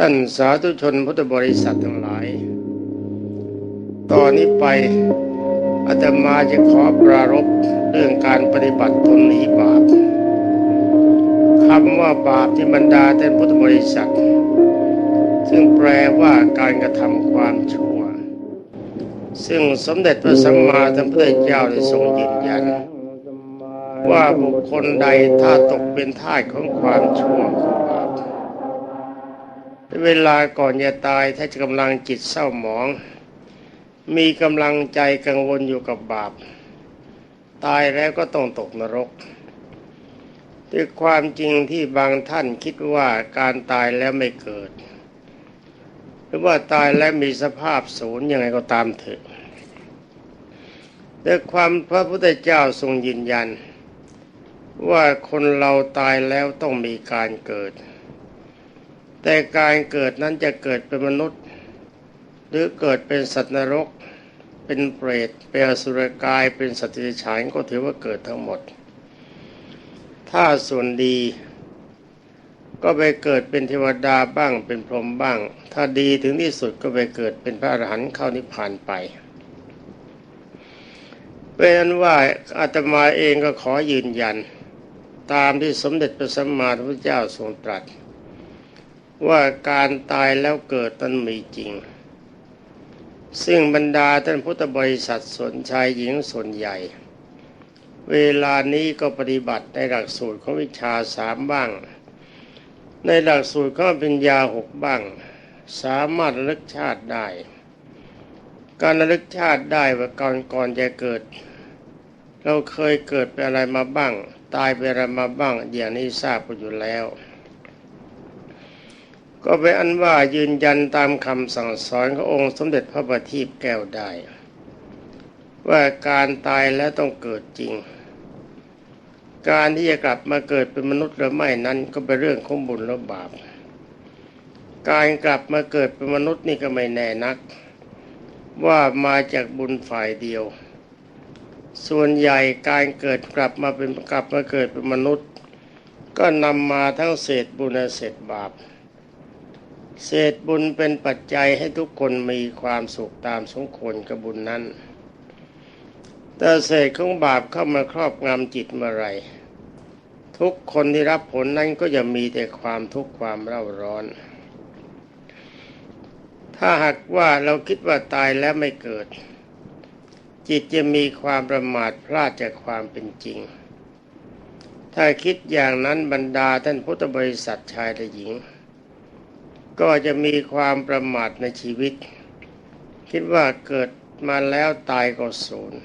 ท่านสาธุชนพุทธบริษัททั้งหลาย ตอนนี้ไปอาตมาจะขอปรารบเรื่องการปฏิบัติตนหนีบาปคำว่าบาปที่บรรดาท่านพุทธบริษัท ซึ่งแปลว่าการกระทำความชั่ว ซึ่งสมเด็จพระสัมมาสัมพุทธเจ้าได้ทรงยืนยัน ว่าบุคคลใดถ้าตกเป็นท่าของความชั่ว เวลาก่อนจะตายถ้าจะกำลังจิตเศร้าหมอง มีกำลังใจกังวลอยู่กับบาป ตายแล้วก็ต้องตกนรกด้วยความจริงที่บางท่านคิดว่าการตายแล้วไม่เกิด หรือว่าตายแล้วมีสภาพศูนย์ยังไงก็ตามเถอะด้วยความพระพุทธเจ้าทรงยืนยัน ว่าคนเราตายแล้วต้องมีการเกิด แต่การเกิดนั้นจะเกิดเป็นมนุษย์ หรือเกิดเป็นสัตว์นรก เป็นเปรตเป็นอสุรกายเป็นสัตว์ที่ฉายก็ถือว่าเกิดทั้งหมด ถ้าส่วนดีก็ไปเกิดเป็นเทวดาบ้างเป็นพรหมบ้าง ถ้าดีถึงที่สุดก็ไปเกิดเป็นพระอรหันต์เข้านิพพานไปเป็นนั้นว่าอาตมาเองก็ขอยืนยัน ตามที่สมเด็จพระสัมมาสัมพุทธเจ้าทรงตรัส ว่าการตายแล้วเกิดนั้นมีจริง ซึ่งบรรดาท่านพุทธบริษัทส่วนชายหญิงส่วนใหญ่ เวลานี้ก็ปฏิบัติในหลักสูตรของวิชาสามบ้าง ในหลักสูตรของปัญญาหกบ้าง สามารถระลึกชาติได้ การระลึกชาติได้ว่าก่อนก่อนจะเกิด เราเคยเกิดเป็นอะไรมาบ้าง ตายเป็นอะไรมาบ้าง อย่างนี้ทราบกันอยู่แล้ว ก็เป็นอันว่ายืนยันตามคำสั่งสอนขององค์สมเด็จพระบัณฑิตแก้วได้ ว่าการตายแล้วต้องเกิดจริง การที่จะกลับมาเกิดเป็นมนุษย์หรือไม่นั้นก็เป็นเรื่องของบุญและบาป การกลับมาเกิดเป็นมนุษย์นี่ก็ไม่แน่นัก ว่ามาจากบุญฝ่ายเดียว ส่วนใหญ่การเกิดกลับมาเป็นกลับมาเกิดเป็นมนุษย์ ก็นำมาทั้งเศษบุญและเศษบาป เศษบุญเป็นปัจจัยให้ทุกคนมีความสุขตามสมควรกับบุญนั้น แต่เศษของบาปเข้ามาครอบงำจิตเมื่อไรทุกคนที่รับผลนั้นก็จะมีแต่ความทุกข์ความเร่าร้อน ถ้าหากว่าเราคิดว่าตายแล้วไม่เกิด จิตจะมีความประมาทพลาดจากความเป็นจริง ถ้าคิดอย่างนั้นบรรดาท่านพุทธบริษัทชายและหญิง ก็จะมีความประมาทในชีวิต คิดว่าเกิดมาแล้วตายก็ศูนย์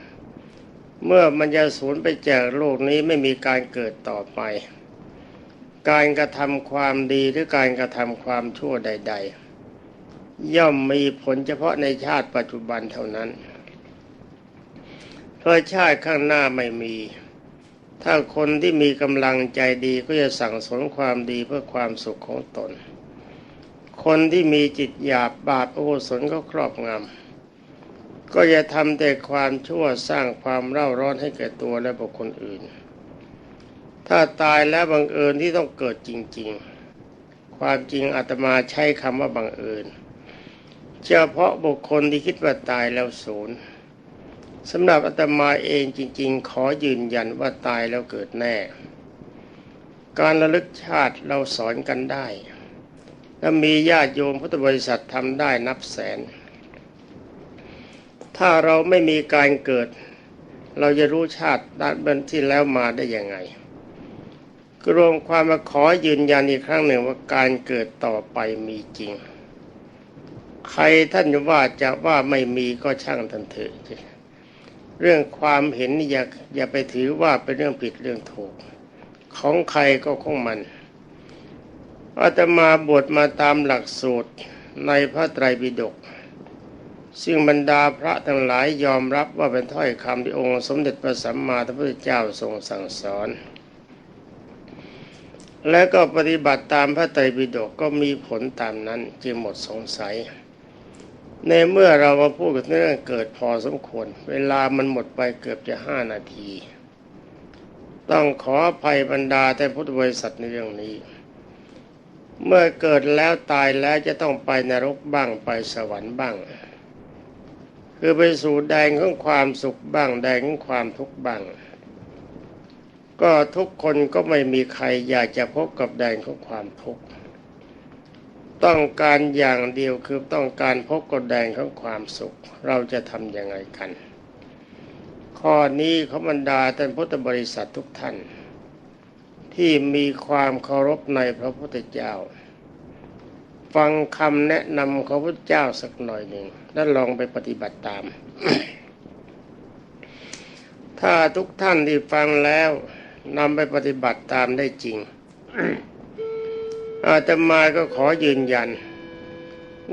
เมื่อมันจะสูญไปจากโลกนี้ไม่มีการเกิดต่อไป การกระทำความดีหรือการกระทำความชั่วใด ๆ ย่อมมีผลเฉพาะในชาติปัจจุบันเท่านั้น เพราะชาติข้างหน้าไม่มี ถ้าคนที่มีกำลังใจดีก็จะสั่งสมความดีเพื่อความสุขของตน คนที่มีจิตหยาบบาปโอสนก็ครอบงำก็จะทำแต่ความชั่วสร้างความเร่าร้อนให้แก่ตัวและบุคคลอื่น ถ้าตายแล้วบังเอิญที่ต้องเกิดจริง ๆ ความจริงอาตมาใช้คำว่าบังเอิญเฉพาะบุคคลที่คิดว่าตายแล้วศูนย์สำหรับอาตมาเองจริง ๆ ขอยืนยันว่าตายแล้วเกิดแน่ การระลึกชาติเราสอนกันได้ และมีญาติโยมพุทธบริษัททำได้นับแสน ถ้าเราไม่มีการเกิด เราจะรู้ชาติด้านเบื้องที่แล้วมาได้ยังไงกรวมความมาขอยืนยันอีกครั้งหนึ่งว่าการเกิดต่อไปมีจริง ใครท่านว่าจะว่าไม่มีก็ช่างทันเถอะเรื่องความเห็นอย่าอย่าไปถือว่าเป็นเรื่องผิดเรื่องถูก ของใครก็ของมัน อาตมาบวชมาตามหลักสูตรในพระไตรปิฎกซึ่งบรรดาพระทั้งหลายยอมรับว่าเป็นถ้อยคำที่องค์สมเด็จพระสัมมาสัมพุทธเจ้าทรงสั่งสอน และก็ปฏิบัติตามพระไตรปิฎกก็มีผลตามนั้นจึงหมดสงสัย ในเมื่อเรามาพูดกันเรื่องเกิดพอสมควร เวลามันหมดไปเกือบจะห้านาที ต้องขออภัยบรรดาแต่พุทธบริษัทในเรื่องนี้ เมื่อเกิดแล้วตายแล้วจะต้องไปนรกบ้างไปสวรรค์บ้าง คือไปสู่แดงของความสุขบ้างแดงของความทุกข์บ้าง ก็ทุกคนก็ไม่มีใครอยากจะพบกับแดงของความทุกข์ต้องการอย่างเดียวคือต้องการพบกับแดงของความสุข เราจะทำยังไงกัน ข้อนี้เขาบรรดาท่านพุทธบริษัททุกท่าน ที่มีความเคารพในพระพุทธเจ้า ฟังคำแนะนำของพระเจ้าสักหน่อยหนึ่ง แล้วลองไปปฏิบัติตาม ถ้าทุกท่านที่ฟังแล้วนำไปปฏิบัติตามได้จริง อาตมาก็ขอยืนยัน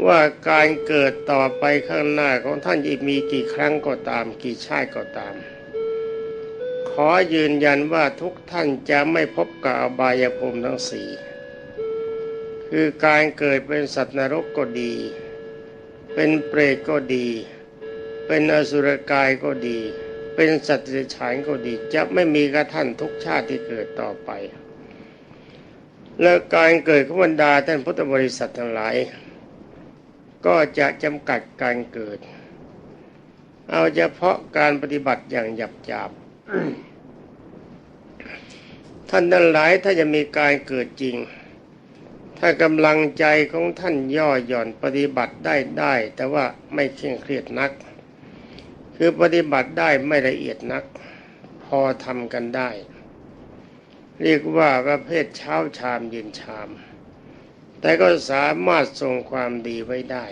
ว่าการเกิดต่อไปข้างหน้าของท่านจะมีกี่ครั้งก็ตาม กี่ชาติก็ตาม อยืนยันว่าทุกท่านจะไม่พบกับอบายภูมิทั้งสี่คือการเกิดเป็นสัตว์นรกก็ดี เป็นเปรตก็ดี เป็นอสุรกายก็ดี เป็นสัตว์เดรัจฉานก็ดี จะไม่มีกระท่านทุกชาติที่เกิดต่อไป และการเกิดของบรรดาท่านพุทธบริษัททั้งหลาย ก็จะจำกัดการเกิด เอาเฉพาะการปฏิบัติอย่างหยับหยาบ ท่านทั้งหลายถ้าจะมีการเกิดจริง ถ้ากำลังใจของท่านย่อหย่อนปฏิบัติได้ได้ แต่ว่าไม่เคร่งเครียดนัก คือปฏิบัติได้ไม่ละเอียดนัก พอทำกันได้ เรียกว่าประเภทเช้าชามเย็นชาม แต่ก็สามารถทรงความดีไว้ได้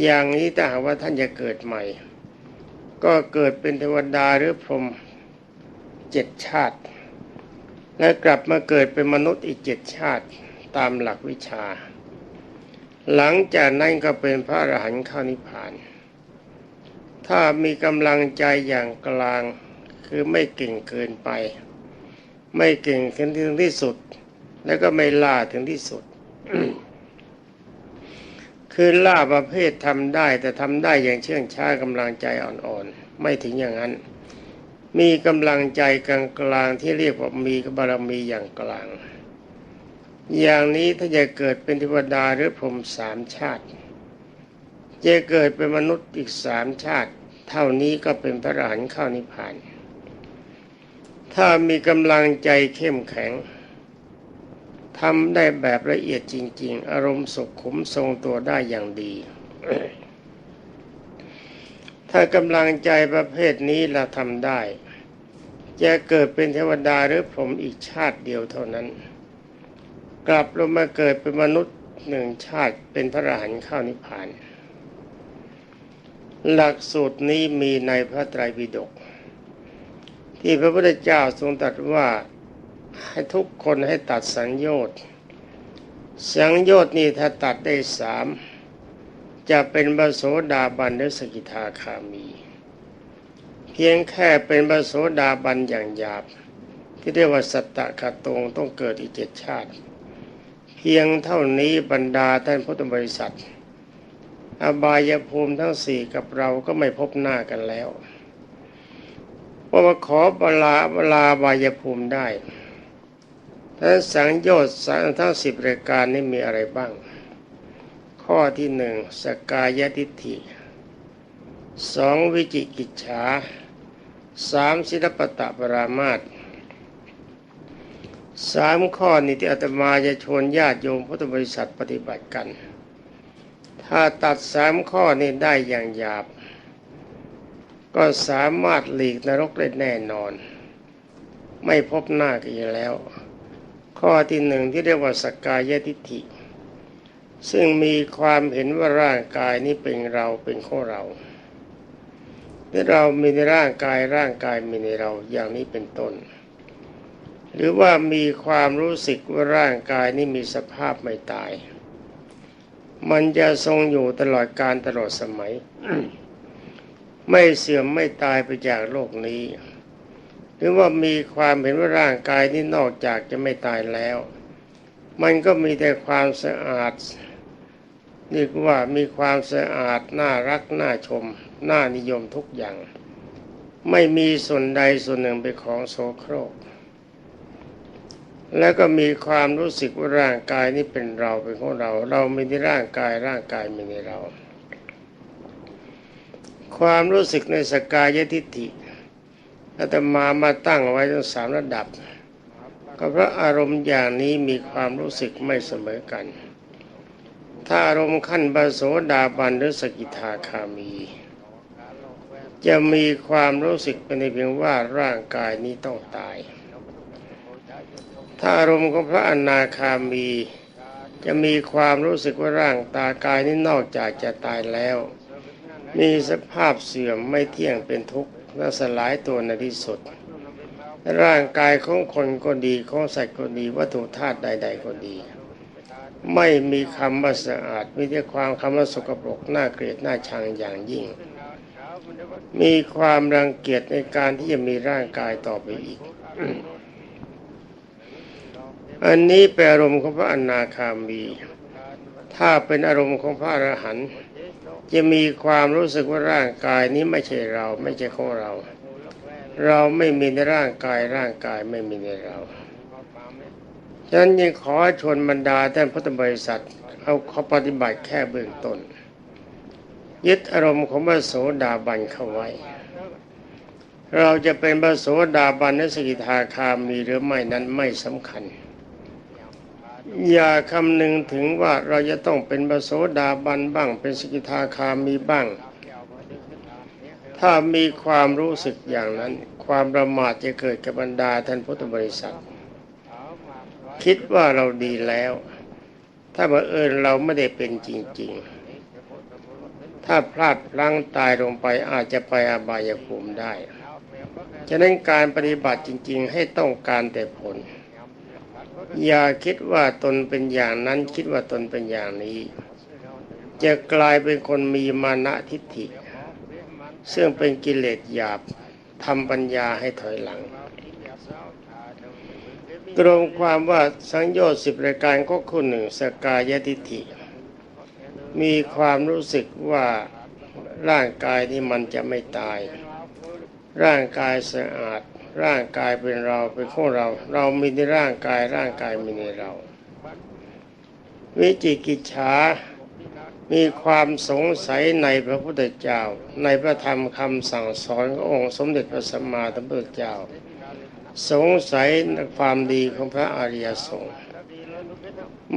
อย่างนี้ถ้าหากว่าท่านจะเกิดใหม่ ก็เกิดเป็นเทวดาหรือพรหมเจ็ดชาติ และกลับมาเกิดเป็นมนุษย์อีกเจ็ดชาติตามหลักวิชา หลังจากนั้นก็เป็นพระอรหันต์เข้านิพพาน ถ้ามีกำลังใจอย่างกลางคือไม่เก่งเกินไป ไม่เก่งถึงที่สุด แล้วก็ไม่ล่าถึงที่สุด คือล่าประเภททำได้แต่ทำได้อย่างเชื่องช้ากำลังใจอ่อนๆ ไม่ถึงอย่างนั้น มีกำลังใจกลางๆที่เรียกว่ามีบารมีอย่างกลาง อย่างนี้ถ้าจะเกิดเป็นเทวดาหรือพรหมสามชาติ จะเกิดเป็นมนุษย์อีกสามชาติ เท่านี้ก็เป็นพระอรหันต์เข้านิพพาน ถ้ามีกำลังใจเข้มแข็งทำได้แบบละเอียดจริง ๆ อารมณ์สุขุมทรงตัวได้อย่างดี ถ้ากำลังใจประเภทนี้เราทำได้ จะเกิดเป็นเทวดาหรือพรหมอีกชาติเดียวเท่านั้น กลับลงมาเกิดเป็นมนุษย์หนึ่งชาติเป็นพระอรหันต์เข้านิพพาน หลักสูตรนี้มีในพระไตรปิฎกที่พระพุทธเจ้าทรงตรัสว่าให้ทุกคนให้ตัดสังโยชน์สังโยชน์นี่ถ้าตัดได้สามจะเป็นบโสดาบันหรือสกิทาคามี เพียงแค่เป็นบโสดาบันอย่างหยาบ ที่เรียกว่าสัตตะคาตงต้องเกิดอีกเจ็ดชาติ เพียงเท่านี้บรรดาท่านพุทธบริษัท อบายภูมิทั้งสี่กับเราก็ไม่พบหน้ากันแล้วเพราะว่าขอบลาบลาบายภูมิได้ทั้งสังโยชน์ทั้งสิบรายการนี้มีอะไรบ้าง ข้อที่หนึ่งสกายทิฏฐิสองวิจิกิจฉา สามศิลปตะปรามาตสามข้อนี้ที่อาตมาจะชวนญาติโยมพุทธบริษัทปฏิบัติกัน ถ้าตัดสามข้อนี้ได้อย่างหยาบ ก็สามารถหลีกนรกได้แน่นอน ไม่พบหน้ากันอีกแล้ว ข้อที่หนึ่งที่เรียกว่าสกกายทิฏฐิ ซึ่งมีความเห็นว่าร่างกายนี้เป็นเราเป็นของเรา เรามีในร่างกายร่างกายมีในเราอย่างนี้เป็นต้น หรือว่ามีความรู้สึกว่าร่างกายนี้มีสภาพไม่ตาย มันจะทรงอยู่ตลอดการตลอดสมัย ไม่เสื่อมไม่ตายไปจากโลกนี้ หรือว่ามีความเห็นว่าร่างกายนี้นอกจากจะไม่ตายแล้ว มันก็มีแต่ความสะอาดเรียกว่ามีความสะอาดน่ารักน่าชม น่านิยมทุกอย่าง ไม่มีส่วนใดส่วนหนึ่งเป็นของโสโครก แล้วก็มีความรู้สึกว่าร่างกายนี้เป็นเราเป็นของเรา เราไม่ในร่างกายร่างกายไม่ในเรา ความรู้สึกในสกายทิฏฐิอาตมามาตั้งไว้ทั้งสามระดับ ก็เพราะอารมณ์อย่างนี้มีความรู้สึกไม่เสมอกัน ถ้าอารมณ์ขั้นบาโสดาบันหรือสกิทาคามี จะมีความรู้สึกเป็นเพียงว่าร่างกายนี้ต้องตาย ถ้าอารมณ์ของพระอนาคามี จะมีความรู้สึกว่าร่างตากายนี้นอกจากจะตายแล้ว มีสภาพเสื่อมไม่เที่ยงเป็นทุกข์และสลายตัวในที่สุด ร่างกายของคนก็ดีของสัตว์ก็ดีวัตถุธาตุใด ๆ ก็ดี ไม่มีคำว่าสะอาดมีแต่ความคำว่าสกปรกน่าเกลียดน่าชังอย่างยิ่ง มีความรังเกียจในการที่จะมีร่างกายต่อไปอีก อันนี้เป็นอารมณ์ของพระอนาคามี ถ้าเป็นอารมณ์ของพระอรหันต์จะมีความรู้สึกว่าร่างกายนี้ไม่ใช่เรา ไม่ใช่ของเรา เราไม่มีในร่างกายร่างกายไม่มีในเราฉะนั้นยังขอชวนบรรดาท่านพุทธบริษัท เอาเขาปฏิบัติแค่เบื้องต้น ยึดอารมณ์ของพระโสดาบันเข้าไว้ เราจะเป็นพระโสดาบันในสกิทาคามีหรือไม่นั้นไม่สำคัญ อย่าคำนึงถึงว่าเราจะต้องเป็นพระโสดาบันบ้าง เป็นสกิทาคามีบ้าง ถ้ามีความรู้สึกอย่างนั้น ความประมาทจะเกิดกับบรรดาท่านพุทธบริษัท คิดว่าเราดีแล้ว ถ้าบังเอิญเราไม่ได้เป็นจริง ๆ ถ้าพลาดพลั้งตายลงไปอาจจะไปอบายภูมิได้ ฉะนั้นการปฏิบัติจริง ๆ ให้ต้องการแต่ผล อย่าคิดว่าตนเป็นอย่างนั้นคิดว่าตนเป็นอย่างนี้ จะกลายเป็นคนมีมานะทิฏฐิ ซึ่งเป็นกิเลสหยาบทำปัญญาให้ถอยหลังตรงความว่าสังโยชน์สิบรายการก็คุณหนึ่งสกายทิฏฐิ มีความรู้สึกว่าร่างกายนี้มันจะไม่ตาย ร่างกายสะอาด ร่างกายเป็นเราเป็นของเรา เรามีในร่างกายร่างกายมีในเรา วิจิกิจฉามีความสงสัยในพระพุทธเจ้า ในพระธรรมคำสั่งสอนขององค์สมเด็จพระสัมมาสัมพุทธเจ้า สงสัยในความดีของพระอริยสงฆ์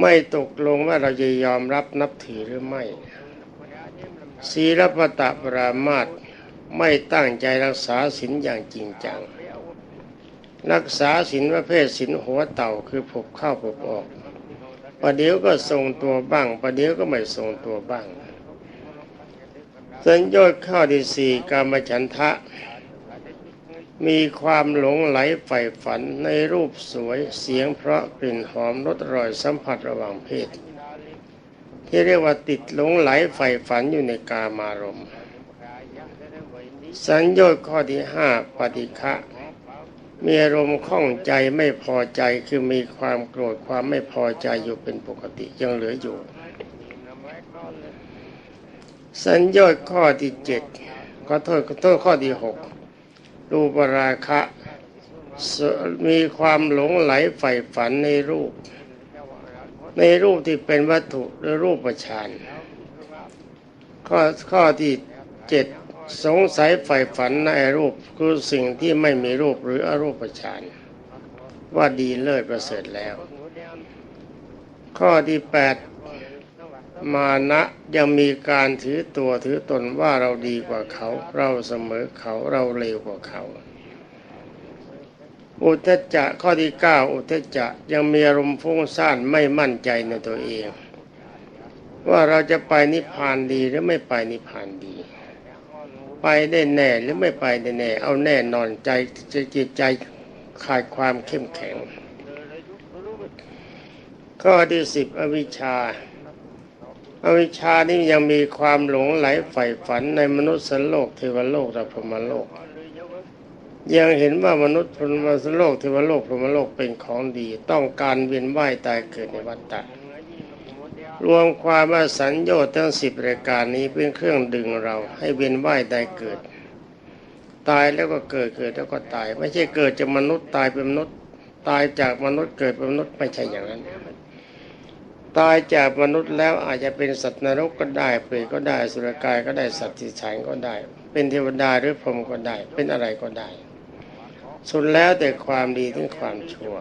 ไม่ตกลงว่าเราจะยอมรับนับถือหรือไม่ ศีลปตะปรามาตไม่ตั้งใจรักษาศีลอย่างจริงจัง รักษาศีลประเภทศีลหัวเต่าคือผบเข้าผบออกประเดี๋ยวก็ทรงตัวบ้างประเดี๋ยวก็ไม่ทรงตัวบ้างสัญญาข้อที่สี่กามฉันทะ มีความหลงไหลใฝ่ฝันในรูปสวยเสียงเพราะกลิ่นหอมรสอร่อยสัมผัสระหว่างเพศ ที่เรียกว่าติดหลงไหลใฝ่ฝันอยู่ในกามารมณ์สัญญาข้อที่ห้าปฏิฆะมีอารมณ์ข้องใจไม่พอใจคือมีความโกรธความไม่พอใจอยู่เป็นปกติยังเหลืออยู่ สัญญาข้อที่เจ็ดขอโทษขอโทษข้อที่หก รูปราคะ มีความหลงไหลใฝ่ฝันในรูป ในรูปที่เป็นวัตถุหรือรูปฌานข้อข้อที่เจ็ดสงสัยใฝ่ฝันในรูปคือสิ่งที่ไม่มีรูปหรืออรูปฌานว่าดีเลิศประเสริฐแล้ว ข้อที่แปด มานะยังมีการถือตัวถือตนว่าเราดีกว่าเขา เราเสมอเขาเราเลวกว่าเขา อุทจจะข้อที่เก้าอุทจจะยังมีอารมณ์ฟุ้งซ่านไม่มั่นใจในตัวเอง ว่าเราจะไปนิพพานดีหรือไม่ไปนิพพานดี ไปได้แน่หรือไม่ไปได้แน่ เอาแน่นอนใจจิตใจขาดความเข้มแข็ง ข้อที่สิบอวิชชา อวิชชานี่ยังมีความหลงไหลใฝ่ฝันในมนุษย์สโลกเทวโลกและพรหมโลก ยังเห็นว่ามนุษย์พรหมโลกเทวโลกพรหมโลกเป็นของดี ต้องการเวียนว่ายตายเกิดในวัฏฏะรวมความว่าสัญญาทั้งสิบรายการนี้เป็นเครื่องดึงเราให้เวียนว่ายตายเกิด ตายแล้วก็เกิดเกิดแล้วก็ตาย ไม่ใช่เกิดจากมนุษย์ตายเป็นมนุษย์ตายจากมนุษย์เกิดเป็นมนุษย์ไม่ใช่อย่างนั้น ตายจากมนุษย์แล้วอาจจะเป็นสัตว์นรกก็ได้ เปรตก็ได้สุรกายก็ได้สัตว์ที่ฉันก็ได้ เป็นเทวดาหรือพรหมก็ได้ เป็นอะไรก็ได้ สุดแล้วแต่ความดีถึงความชั่ว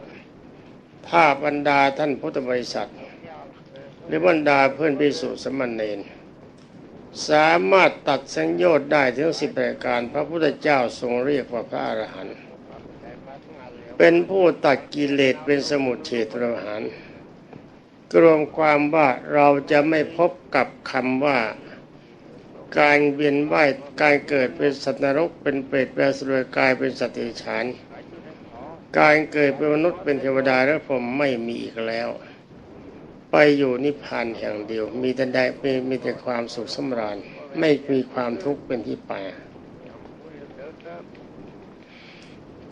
ถ้าบรรดาท่านพุทธบริษัท หรือบรรดาเพื่อนพิสุสมณเณรสามารถตัดสังโยชน์ได้ถึงสิบรายการพระพุทธเจ้าทรงเรียกว่าพระอรหันต์เป็นผู้ตัดกิเลสเป็นสมุทเฉตประหาร รวมความว่าเราจะไม่พบกับคำว่า การเวียนว่ายการเกิดเป็นสัตว์นรกเป็นเปรตเป็นสุรกายเป็นสัตว์เดรัจฉาน การเกิดเป็นมนุษย์เป็นเทวดาและผมไม่มีอีกแล้ว ไปอยู่นิพพานแห่งเดียว มีแต่ได้มีมีแต่ความสุขสำราญ ไม่มีความทุกข์เป็นที่ไป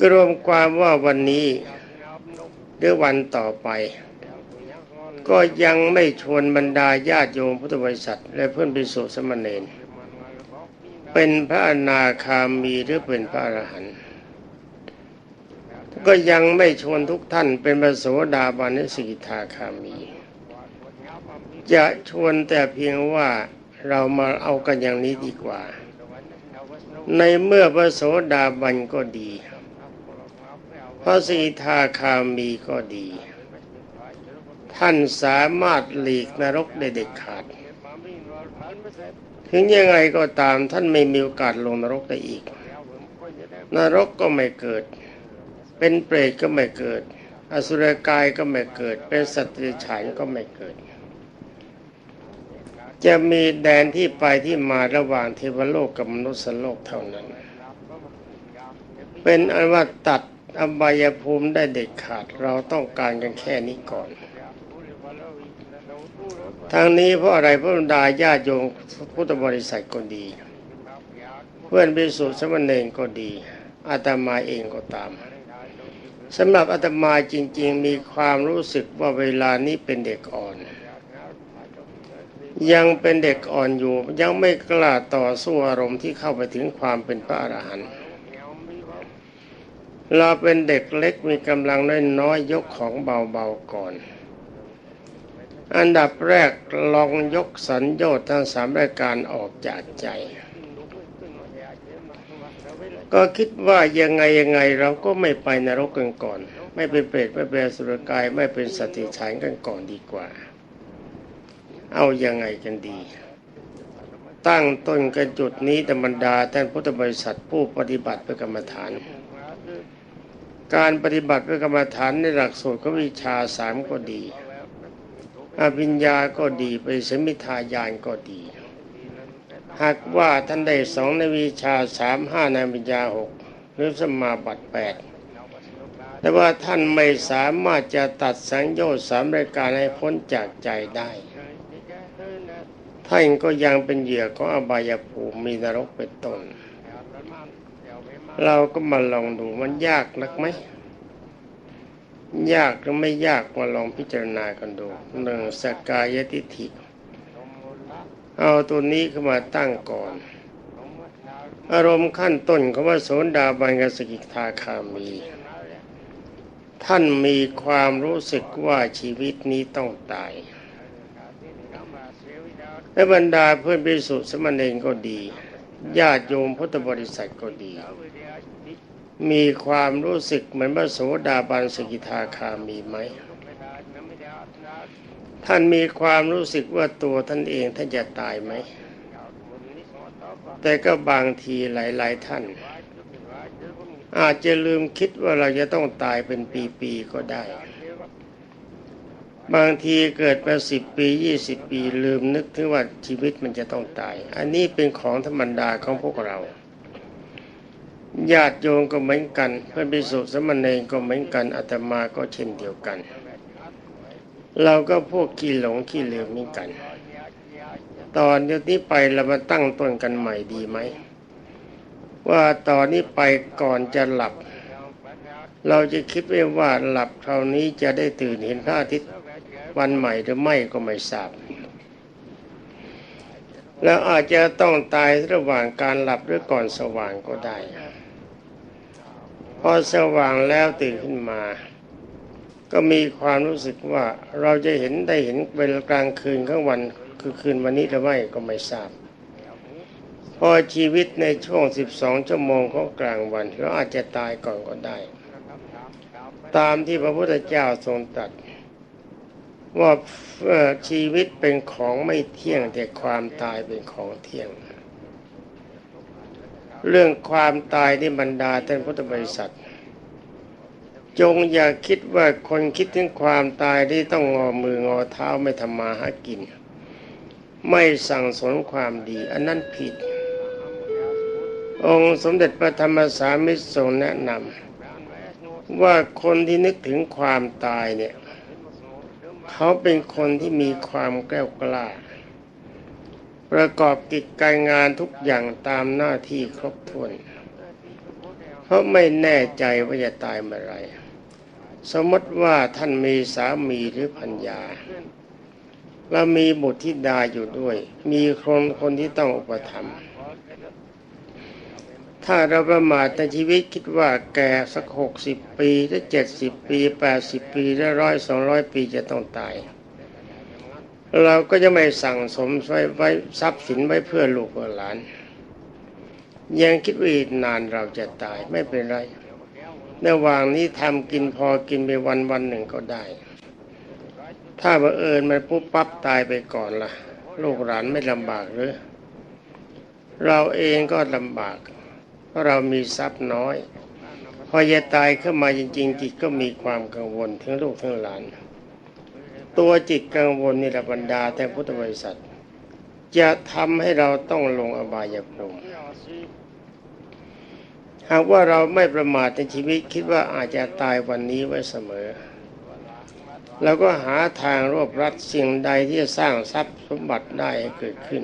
กรวมความว่าวันนี้หรือวันต่อไป ก็ยังไม่ชวนบรรดาญาติโยมพุทธบริษัท และเพื่อนภิกษุสมณเณรเป็นพระอนาคามีหรือเป็นพระอรหันต์ก็ยังไม่ชวนทุกท่านเป็นพระโสดาบันและสกิทาคามี จะชวนแต่เพียงว่าเรามาเอากันอย่างนี้ดีกว่า ในเมื่อพระโสดาบันก็ดี พระสกิทาคามีก็ดี ท่านสามารถหลีกนรกได้เด็ดขาด ถึงยังไงก็ตามท่านไม่มีโอกาสลงนรกได้อีก นรกก็ไม่เกิด เป็นเปรตก็ไม่เกิด อสุรกายก็ไม่เกิด เป็นสัตว์เดรัจฉานก็ไม่เกิด จะมีแดนที่ไปที่มาระหว่างเทวโลกกับมนุษย์โลกเท่านั้น เป็นอันว่าตัดอบายภูมิได้เด็ดขาดเราต้องการกันแค่นี้ก่อน ทางนี้เพราะอะไรเพราะบรรดาญาติโยมพุทธบริษัทก็ดี เพื่อนภิกษุสมณเณรก็ดีอาตมาเองก็ตามสำหรับอาตมาจริง ๆ มีความรู้สึกว่าเวลานี้เป็นเด็กอ่อน ยังเป็นเด็กอ่อนอยู่ ยังไม่กล้าต่อสู้อารมณ์ที่เข้าไปถึงความเป็นพระอรหันต์เราเป็นเด็กเล็กมีกำลังน้อยๆยกของเบาๆก่อน อันดับแรกลองยกสัญญาทั้งสามรายการออกจากใจ ก็คิดว่ายังไงยังไงเราก็ไม่ไปนรกกันก่อน ไม่เป็นเปรตไม่เป็นสุรกายไม่เป็นสติฉานกันก่อนดีกว่า เอายังไงกันดี ตั้งต้นกันจุดนี้ธรรมดาท่านพุทธบริษัทผู้ปฏิบัติเพื่อกรรมฐาน การปฏิบัติเพื่อกรรมฐานในหลักสูตรของวิชาสามก็ดี อภิญญาก็ดีไปสมิทายานก็ดี หากว่าท่านได้สองในวิชาสามห้าในอภิญญาหกหรือสมมาบัติแปดแต่ว่าท่านไม่สามารถจะตัดสังโยชน์สามรายการให้พ้นจากใจได้ ท่านก็ยังเป็นเหยื่อของอบายภูมิมีนรกเป็นต้น เราก็มาลองดูมันยากนักไหม ยากหรือไม่ยากมาลองพิจารณากันดูหนึ่งสกายทิฏฐิ เอาตัวนี้ขึ้นมาตั้งก่อน อารมณ์ขั้นต้นของว่าโสดาบันกสกิทาคามี ท่านมีความรู้สึกว่าชีวิตนี้ต้องตายและบรรดาเพื่อนพิสุสมณเณรก็ดี ญาติโยมพุทธบริษัทก็ดี มีความรู้สึกเหมือนพระโสดาบันสกิทาคามีไหม ท่านมีความรู้สึกว่าตัวท่านเองท่านจะตายไหม แต่ก็บางทีหลาย ๆ ท่าน อาจจะลืมคิดว่าเราจะต้องตายเป็นปีๆก็ได้ บางทีเกิดมาสิบปียี่สิบปีลืมนึกถึงว่าชีวิตมันจะต้องตาย อันนี้เป็นของธรรมดาของพวกเรา ญาติโยมก็เหมือนกันเพื่อนภิกษุสมณเณรก็เหมือนกันอาตมาก็เช่นเดียวกัน เราก็พวกขี้หลงขี้ลืมนี่กัน ตอนเดี๋ยวนี้ไปเรามาตั้งต้นกันใหม่ดีไหมว่าตอนนี้ไปก่อนจะหลับ เราจะคิดไว้ว่าหลับคราวนี้จะได้ตื่นเห็นพระอาทิตย์วันใหม่หรือไม่ก็ไม่ทราบแล้วอาจจะต้องตายระหว่างการหลับหรือก่อนสว่างก็ได้ พอสว่างแล้วตื่นขึ้นมา ก็มีความรู้สึกว่าเราจะเห็นได้เห็นเวลากลางคืนข้างวันคือคืนวันนี้หรือไม่ก็ไม่ทราบ พอชีวิตในช่วง 12 ชั่วโมงของกลางวันเราอาจจะตายก่อนก็ได้ ตามที่พระพุทธเจ้าทรงตรัสว่าเอ่อชีวิตเป็นของไม่เที่ยงแต่ความตายเป็นของเที่ยง เรื่องความตายที่บรรดาท่านพุทธบริษัท จงอย่าคิดว่าคนคิดถึงความตายที่ต้องงอมืองอเท้าไม่ทำมาหากิน ไม่สั่งสนความดี อันนั้นผิด องค์สมเด็จพระธรรมสามิตรทรงแนะนำว่าคนที่นึกถึงความตายเนี่ย เขาเป็นคนที่มีความแกล้วกล้า ประกอบกิจการงานทุกอย่างตามหน้าที่ครบถ้วน เพราะไม่แน่ใจว่าจะตายเมื่อไร สมมติว่าท่านมีสามีหรือพัญญา แล้วมีบุตรธิดาอยู่ด้วย มีคนคนที่ต้องอุปถัมภ์ถ้าเราประมาทในชีวิตคิดว่าแก่สักหกสิบปีหรือเจ็ดสิบปีแปดสิบปีหรือร้อยสองร้อยปีจะต้องตาย เราก็จะไม่สั่งสมไว้ไว้ทรัพย์สินไว้เพื่อลูกหลาน ยังคิดว่าอีกนานเราจะตายไม่เป็นไรระหว่างนี้ทำกินพอกินไปวันวันหนึ่งก็ได้ ถ้าบังเอิญมันปุ๊บปั๊บตายไปก่อนล่ะ ลูกหลานไม่ลำบากหรือ เราเองก็ลำบาก เพราะเรามีทรัพย์น้อย พอจะตายขึ้นมาจริง ๆ จิตก็มีความกังวลทั้งลูกทั้งหลาน ตัวจิตกังวลนี่แหละบรรดาแต่พุทธบริษัท จะทำให้เราต้องลงอบายภูมิหากว่าเราไม่ประมาทในชีวิตคิดว่าอาจจะตายวันนี้ไว้เสมอเราก็หาทางรวบรัดสิ่งใดที่จะสร้างทรัพย์สมบัติได้ให้เกิดขึ้น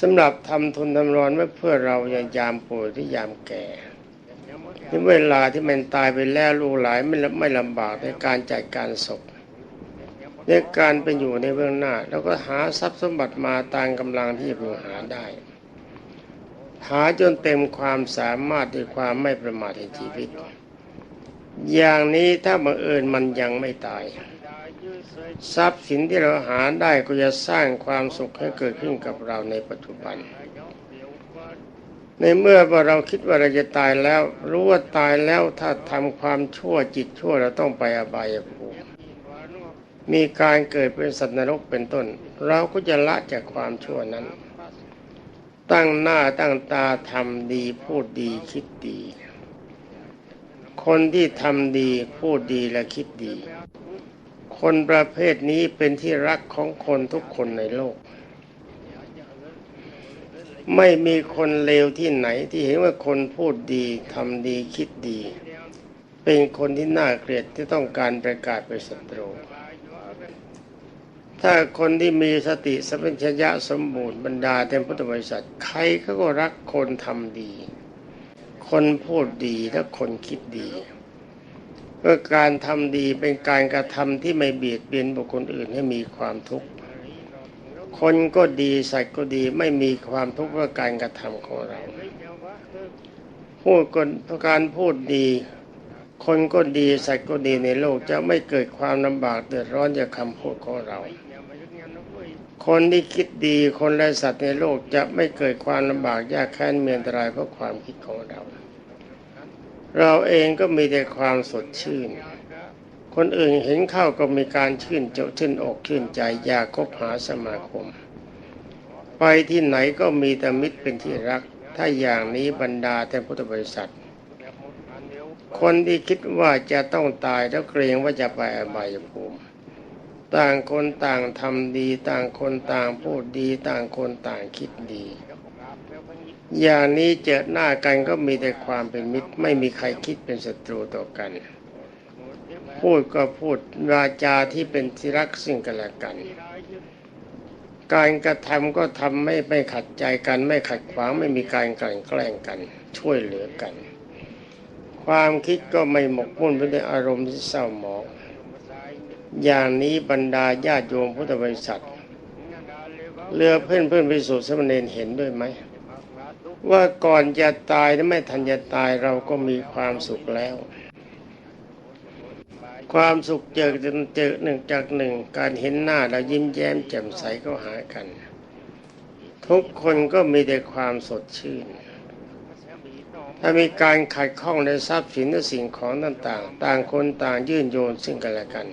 สำหรับทำทุนทำรอนไว้เพื่อเรายายามป่วยหรือยามแก่ในเวลาที่มันตายไปแล้วลูกหลานไม่ไม่ลำบากในการจัดการศพ ในการเป็นอยู่ในเบื้องหน้า แล้วก็หาทรัพย์สมบัติมาตามกำลังที่จะพึงหาได้ หาจนเต็มความสามารถด้วยความไม่ประมาทในชีวิต อย่างนี้ถ้าบังเอิญมันยังไม่ตาย ทรัพย์สินที่เราหาได้ก็จะสร้างความสุขให้เกิดขึ้นกับเราในปัจจุบัน ในเมื่อเราคิดว่าเราจะตายแล้ว รู้ว่าตายแล้วถ้าทำความชั่วจิตชั่วเราต้องไปอบายภูมิ มีการเกิดเป็นสัตว์นรกเป็นต้น เราก็จะละจากความชั่วนั้น ตั้งหน้าตั้งตาทำดีพูดดีคิดดี คนที่ทำดีพูดดีและคิดดี คนประเภทนี้เป็นที่รักของคนทุกคนในโลก ไม่มีคนเลวที่ไหนที่เห็นว่าคนพูดดีทำดีคิดดี เป็นคนที่น่าเกลียดที่ต้องการประกาศเป็นศัตรู ถ้าคนที่มีสติสัมปชัญญะสมบูรณ์บรรดาเต็มพุทธบริษัท ใครเขาก็รักคนทำดี คนพูดดีและคนคิดดีเพื่อการทำดีเป็นการกระทำที่ไม่เบียดเบียนบุคคลอื่นให้มีความทุกข์คนก็ดีสัตว์ก็ดีไม่มีความทุกข์เพราะการกระทำของเราพูดคนการพูดดี คนก็ดีสัตว์ก็ดีในโลกจะไม่เกิดความลำบากเดือดร้อนจากคำพูดของเรา คนที่คิดดีคนและสัตว์ในโลกจะไม่เกิดความลำบากยากแค้นเมียนตรายเพราะความคิดของเรา เราเองก็มีแต่ความสดชื่น คนอื่นเห็นเข้าก็มีการชื่นเจ้าชื่นอกชื่นใจอยากคบหาสมาคม ไปที่ไหนก็มีแต่มิตรเป็นที่รัก ถ้าอย่างนี้บรรดาแต่พุทธบริษัท คนที่คิดว่าจะต้องตายแล้วเกรงว่าจะไปอบายภู ต่างคนต่างทำดี ต่างคนต่างพูดดี ต่างคนต่างคิดดี อย่างนี้เจอหน้ากันก็มีแต่ความเป็นมิตร ไม่มีใครคิดเป็นศัตรูต่อกัน พูดก็พูดวาจาที่เป็นที่รักซึ่งกันและกัน การกระทำก็ทำไม่ไม่ขัดใจกัน ไม่ขัดขวางไม่มีการกลั่นแกล้งกัน ช่วยเหลือกัน ความคิดก็ไม่หมกมุ่นไปด้วยอารมณ์ที่เศร้าหมอง อย่างนี้บรรดาญาติโยมพุทธบริษัทเรือเพื่อนเพื่อนๆไปสู่สมณเณรเห็นด้วยไหม ว่าก่อนจะตายและไม่ทันจะตายเราก็มีความสุขแล้ว ความสุขเจอจนเจอหนึ่งจากหนึ่ง การเห็นหน้าแล้วยิ้มแย้มแจ่มใสก็หากัน ทุกคนก็มีแต่ความสดชื่น ถ้ามีการขัดข้องในทรัพย์สินและสิ่งของต่างๆ ต่างคนต่างยื่นโยนซึ่งกันและกัน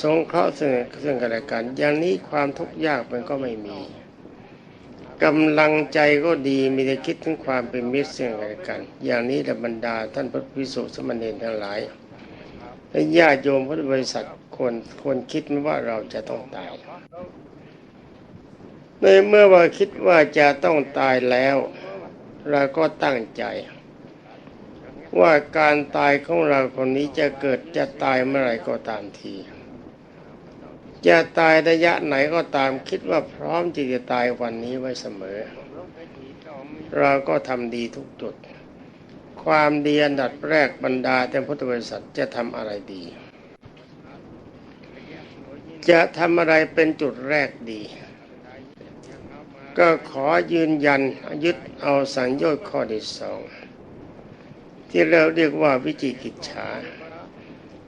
สงเคราะห์ซึ่งซึ่งกันและกัน อย่างนี้ความทุกข์ยากมันก็ไม่มีกำลังใจก็ดีมีแต่คิดถึงความเป็นมิตรซึ่งกันและกัน อย่างนี้ธรรมดาท่านพระพิสุสมณีทั้งหลายและญาติโยมพุทธบริษัทควรควรคิดไหมว่าเราจะต้องตายในเมื่อว่าคิดว่าจะต้องตายแล้ว เราก็ตั้งใจ ว่าการตายของเราคนนี้จะเกิดจะตายเมื่อไหร่ก็ตามที จะตายระยะไหนก็ตามคิดว่าพร้อมที่จะตายวันนี้ไว้เสมอ เราก็ทำดีทุกจุด ความดีอันดับแรกบรรดาแต่พุทธบริษัทจะทำอะไรดี จะทำอะไรเป็นจุดแรกดี ก็ขอยืนยันยึดเอาสัญญาข้อที่สองที่เราเรียกว่าวิจิกิจฉา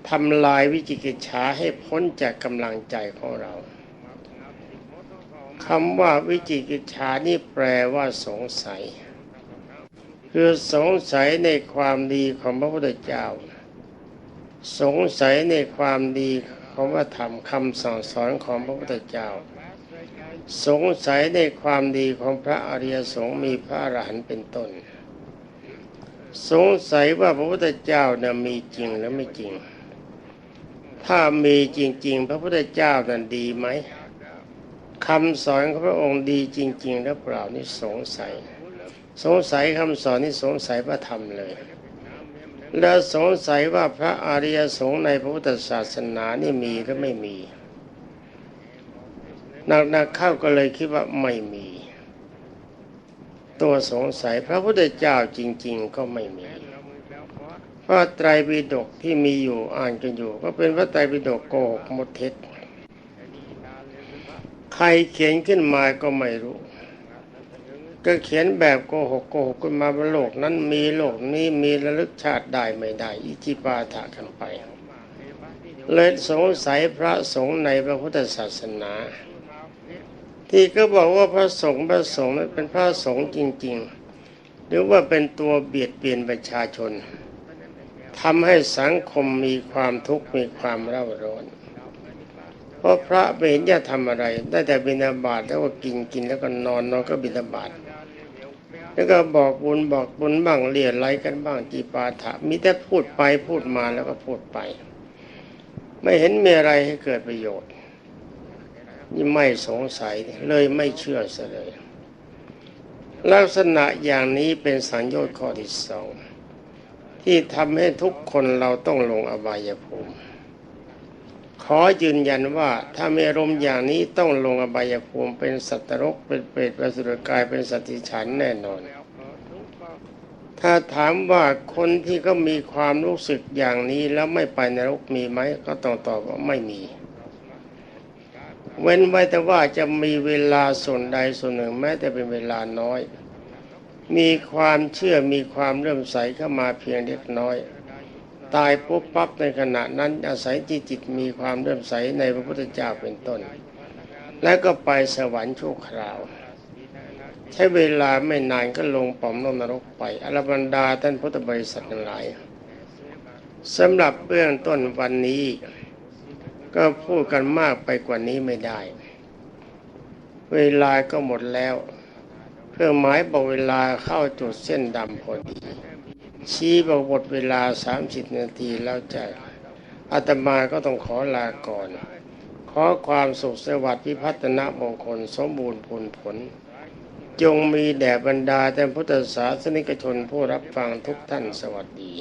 ทำลายวิจิกิจฉาให้พ้นจากกำลังใจของเราคำว่าวิจิกิจฉานี่แปลว่าสงสัย คือสงสัยในความดีของพระพุทธเจ้า สงสัยในความดีของพระธรรมคำสั่งสอนของพระพุทธเจ้า สงสัยในความดีของพระอริยสงฆ์มีพระอรหันต์เป็นต้น สงสัยว่าพระพุทธเจ้านะมีจริงหรือไม่จริง ถ้ามีจริง ๆ พระพุทธเจ้านั้นดีไหมคำสอนของพระองค์ดีจริง ๆ หรือเปล่านี่สงสัย สงสัยคำสอนนี่สงสัยพระธรรมเลย แล้วสงสัยว่าพระอริยสงฆ์ในพระพุทธศาสนานี่มีหรือไม่มีนักๆเข้าก็เลยคิดว่าไม่มี ตัวสงสัยพระพุทธเจ้าจริง ๆ ก็ไม่มี ระไตรปิฎกที่มีอยู่อ่านกันอยู่ ก็เป็นพระไตรปิฎกโกหกหมดเท็จใครเขียนขึ้นมาก็ไม่รู้ ก็เขียนแบบโกหกโกหกขึ้นมาว่าโลกนั้นมีโลกนี้มีระลึกชาติได้ไม่ได้ อิจิปาถะกันไป เลยสงสัยพระสงฆ์ในพระพุทธศาสนา ที่ก็บอกว่าพระสงฆ์พระสงฆ์เป็นพระสงฆ์จริง ๆ หรือว่าเป็นตัวเบียดเบียนประชาชน ทำให้สังคมมีความทุกข์มีความเร่าร้อน เพราะพระไม่เห็นจะทำอะไร ได้แต่บิณฑบาตแล้วก็กินกินแล้วก็นอนนอนก็บิณฑบาตแล้วก็บอกบุญบอกบุญบ้างเรียไรกันบ้างจีปาถะมีแต่พูดไปพูดมาแล้วก็พูดไป ไม่เห็นมีอะไรให้เกิดประโยชน์นี่ไม่สงสัยเลยไม่เชื่อเลย ลักษณะอย่างนี้เป็นสัญญาณข้อที่สอง ที่ทำให้ทุกคนเราต้องลงอบายภูมิ ขอยืนยันว่าถ้ามีอารมณ์อย่างนี้ต้องลงอบายภูมิ เป็นสัตว์นรกเป็นเปรตเป็นสุรกายเป็นสัตว์ที่ฉันแน่นอน ถ้าถามว่าคนที่ก็มีความรู้สึกอย่างนี้แล้วไม่ไปนรกมีไหมก็ต้องตอบว่าไม่มีเว้นไว้แต่ว่าจะมีเวลาส่วนใดส่วนหนึ่งแม้แต่เป็นเวลาน้อย มีความเชื่อมีความเริ่มใสเข้ามาเพียงเล็กน้อย ตายปุ๊บปั๊บในขณะนั้นอาศัยจิตจิตมีความเริ่มใสในพระพุทธเจ้าเป็นต้น แล้วก็ไปสวรรค์ชั่วคราว ใช้เวลาไม่นานก็ลงป่อมลงนรกไปอรบรรดาท่านพุทธบริษัททั้งหลายสำหรับเบื้องต้นวันนี้ ก็พูดกันมากไปกว่านี้ไม่ได้ เวลาก็หมดแล้ว เพื่อหมายบอกเวลาเข้าจุดเส้นดำพอดี ชี้บอกหมดเวลา 30 นาทีแล้วจะอาตมาก็ต้องขอลาก่อน ขอความสุขสวัสดิ์พิพัฒนมงคลสมบูรณ์ผลผล จงมีแด่บรรดาแต่พุทธศาสนิกชนผู้รับฟังทุกท่านสวัสดี